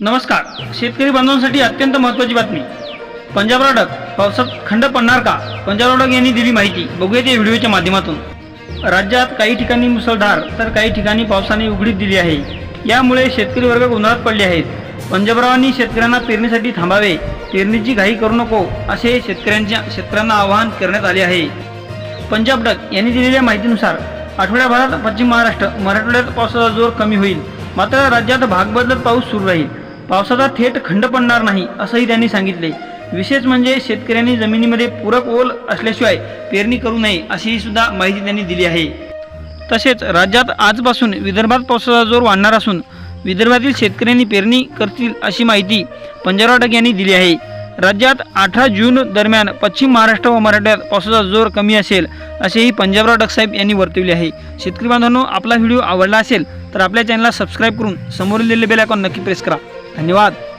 नमस्कार. शेतकरी बांधवांसाठी अत्यंत महत्त्वाची बातमी. पंजाब राडक पावसात खंड पडणार का? पंजाब राडक यांनी दिली माहिती. बघूया या व्हिडिओच्या माध्यमातून. राज्यात काही ठिकाणी मुसळधार तर काही ठिकाणी पावसाने उघडीप दिली आहे. यामुळे शेतकरी वर्ग गोंधळात पडले आहेत. पंजाबरावांनी शेतकऱ्यांना पेरणीसाठी थांबावे पेरणीची घाई करू नको असे शेतकऱ्यांच्या शेतकऱ्यांना आवाहन करण्यात आले आहे. पंजाब डक यांनी दिलेल्या माहितीनुसार आठवड्याभरात पश्चिम महाराष्ट्र मराठवाड्यात पावसाचा जोर कमी होईल. मात्र राज्यात भाग बदलत पाऊस सुरू राहील. पावसाचा थेट खंड पडणार नाही असंही त्यांनी सांगितले. विशेष म्हणजे शेतकऱ्यांनी जमिनीमध्ये पूरक ओल असल्याशिवाय पेरणी करू नये अशीही सुद्धा माहिती त्यांनी दिली आहे. तसेच राज्यात आजपासून विदर्भात पावसाचा जोर वाढणार असून विदर्भातील शेतकऱ्यांनी पेरणी करतील अशी माहिती पंजाबराव डक यांनी दिली आहे. राज्यात अठरा जून दरम्यान पश्चिम महाराष्ट्र व मराठ्यात पावसाचा जोर कमी असेल असेही पंजाबराव डक साहेब यांनी वर्तवले आहे. शेतकरी बांधवांनो आपला व्हिडिओ आवडला असेल तर आपल्या चॅनलला सबस्क्राईब करून समोरील दिलेले बेल आयकॉन नक्की प्रेस करा. धन्यवाद.